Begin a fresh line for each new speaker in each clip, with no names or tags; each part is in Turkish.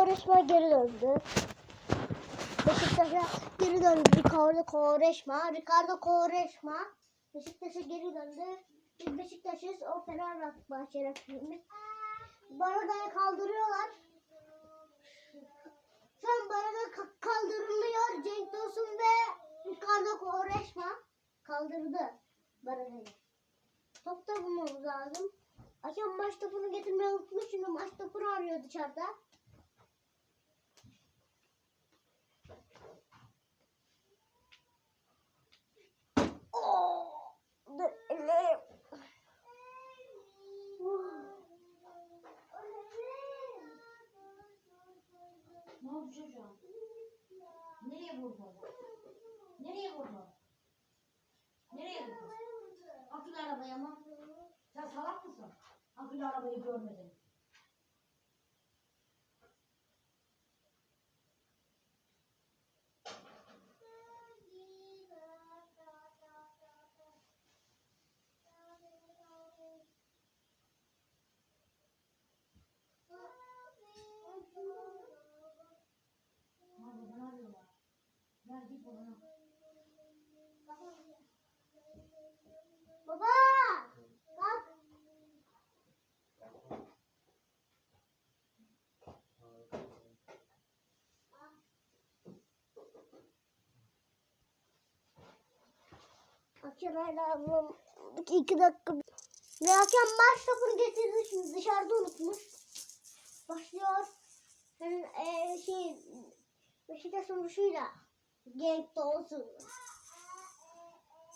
Koreşma geri döndü. Beşiktaş'a geri döndü. Ricardo Koreşma. Ricardo Koreşma. Beşiktaş'a geri döndü. Biz Beşiktaş'ız. O Fenerbahçe rakibimiz. Barada'ya kaldırıyorlar. Şu an Barada ka- kaldırılıyor. Cenk Tosun ve Ricardo Koreşma kaldırdı Barada'yı. Top da bulmamız lazım. Hakem maç topunu getirmeyi unutmuş. Şimdi maç topunu arıyor dışarıda.
Vurdu? Nereye vurdu? Nereye vurdu? Akülü arabaya mı? Sen salak mısın? Akülü arabayı görmedin.
Baba! Hakem hala ablam iki dakika. Ve hakem maç topunu getirdi şimdi dışarıda unutmuş. Başlıyor. Senin eee şey Beşiktaş vuruşuyla Genk olsun.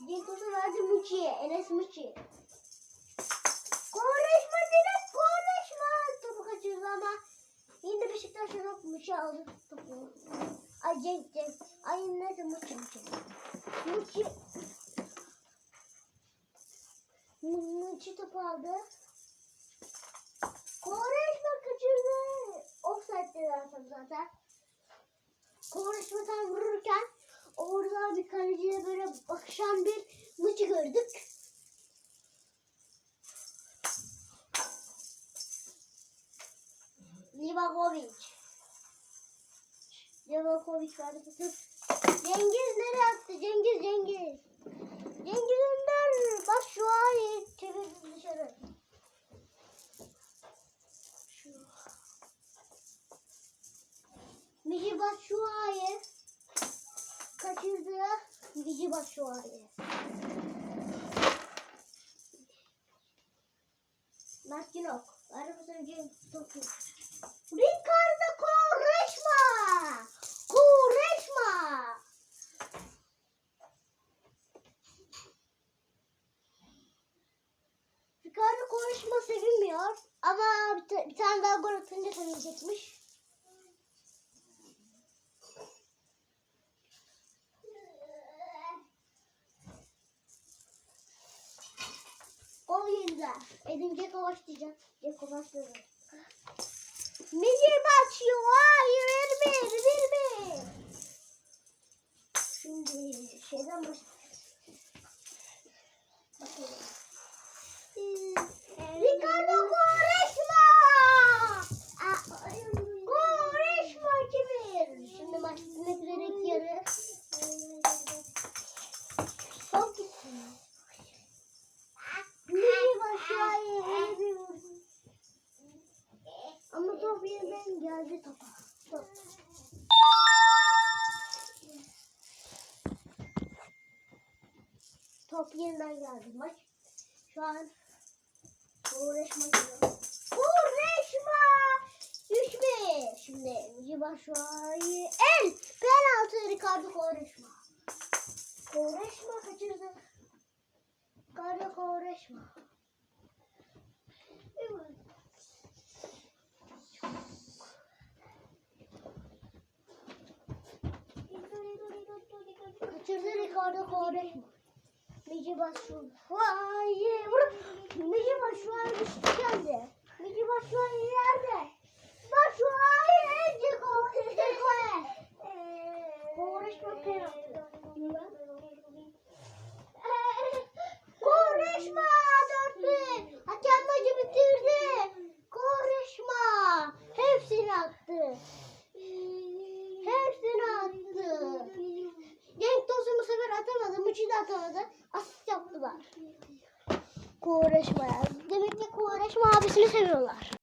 Genk olsun verdi Muçi'ye. Enes Muçi. Konuşma direkt konuşma. Topu kaçırdı ama yine de Beşiktaş yok Muçi aldı topu. Ay Cenk Cenk. Ay neyse Muçi Muçi. Muçi. Mu- Muçi topu aldı. Konuşma kaçırdı. Offside'de zaten zaten. Konuşma tam vururken orada bir kaleciye böyle bakışan bir Muçi gördük. Livakovic. Livakovic pası. Cengiz nereye attı? Cengiz. Cengiz Mici Batshuayi kaçırdı. Batshuayi. Mert Günok. Arabasını Cenk Tosun. Ricardo Quaresma. Quaresma. Ricardo Quaresma sevinmiyor. Ama bir, bir tane daha gol atınca sevinecekmiş. Gol Edin Ceko başlayacak. Ceko başladı. Mici başlıyor. Hayır bir bir bir. Şimdi şeyden başlayalım. Top yeniden geldi maç. Şu an uğraşma geliyor. Uğraşma! Düşme! Şimdi Ciba şu an el! Penaltı Ricardo Uğraşma. Uğraşma kaçırdı. Ricardo Uğraşma. Evet. Kaçırdı Ricardo Quaresma. Mici Batshuayi vur. Mici Batshuayi düştü geldi. Mici Batshuayi yerde. Batshuayi Ceko. Ceko'ya. Quaresma penaltı. Quaresma dörtlü. Hakem maçı bitirdi. Quaresma. Hepsini attı. Hepsini attı. Cenk Tosun bu sefer atamadı. Muçi de atamadı. Kuvareşma'ya. Demek ki Kuvareşma abisini seviyorlar.